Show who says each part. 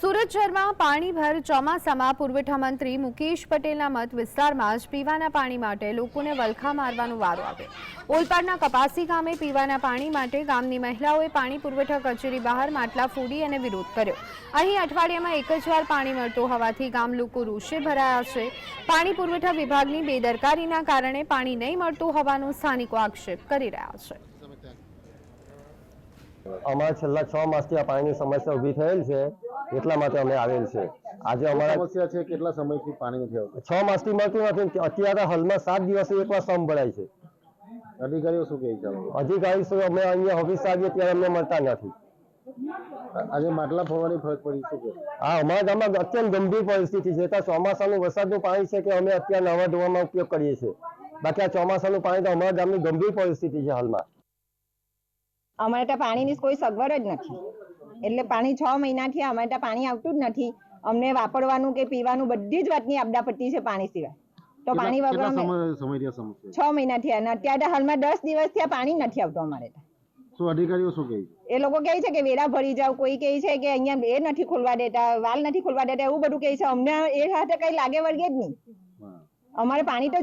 Speaker 1: સુરત શહેરમાં પાણીભર ચોમાસામાં પુરવઠા મંત્રી મુકેશ પટેલના મત વિસ્તારમાં જ પીવાના પાણી માટે લોકોને વલખા મારવાનો વારો આવ્યો. ઓલપાડના કપાસી ગામે પીવાના પાણી માટે ગામની મહિલાઓએ પાણી પુરવઠા કચેરી બહાર માટલા ફોડી અને વિરોધ કર્યો. અહીં અઠવાડિયામાં એક જ વાર પાણી મળતું હોવાથી ગામ લોકો રોષે ભરાયા છે. પાણી પુરવઠા વિભાગની બેદરકારીના કારણે પાણી નહીં મળતું હોવાનો સ્થાનિકો આક્ષેપ કરી રહ્યા છે.
Speaker 2: અમારે છેલ્લા છ માસથી આ પાણીની સમસ્યા ઊભી થયેલ છે. એટલા માટે અમે આવેલ છે. આજે અમારા
Speaker 3: સમસ્યા છે? કેટલા સમયથી પાણી નથી આવતું?
Speaker 2: છ માસથી મળતું નથી. અત્યારે હાલમાં સાત દિવસે એકવાર સમ ભરાય છે.
Speaker 3: અધિકારીઓ શું કહે છે
Speaker 2: અધિકારી શું અમે અહીંયા ઓફિસ આવીએ ત્યારે અમને મળતા નથી.
Speaker 3: આજે માટલા ફોડવાની ફરજ પડી શું કે?
Speaker 2: આ અમારા ગામમાં અત્યંત ગંભીર પરિસ્થિતિ છે. તો ચોમાસાનું વરસાદનું પાણી છે કે અમે અત્યારે નવા ધોવામાં ઉપયોગ કરીએ છીએ. બાકી આ ચોમાસાનું પાણી તો અમારા ગામની ગંભીર પરિસ્થિતિ છે હાલમાં.
Speaker 4: અમારે ત્યાં પાણીની કોઈ સગવડ જ નથી. એટલે પાણી છ મહિનાથી અમારે ત્યાં પાણી આવતું જ નથી. અમને વાપરવાનું કે પીવાનું બધી જ વાતની આપદા પડતી છે પાણી સિવાય. તો પાણી વગર છ? મહિનાથી અને અત્યારે હાલમાં દસ દિવસથી આ પાણી નથી આવતું અમારે
Speaker 3: શું અધિકારીઓ શું કહે
Speaker 4: એ લોકો કહે છે કે વેરા ભરી જાવ કોઈ કહે છે કે અહીંયા એ નથી ખોલવા દેતા વાલ નથી ખોલવા દેતા એવું બધું કહે છે. અમને એ સાથે કઈ લાગે વળગે જ નહીં. અમારે પાણી તો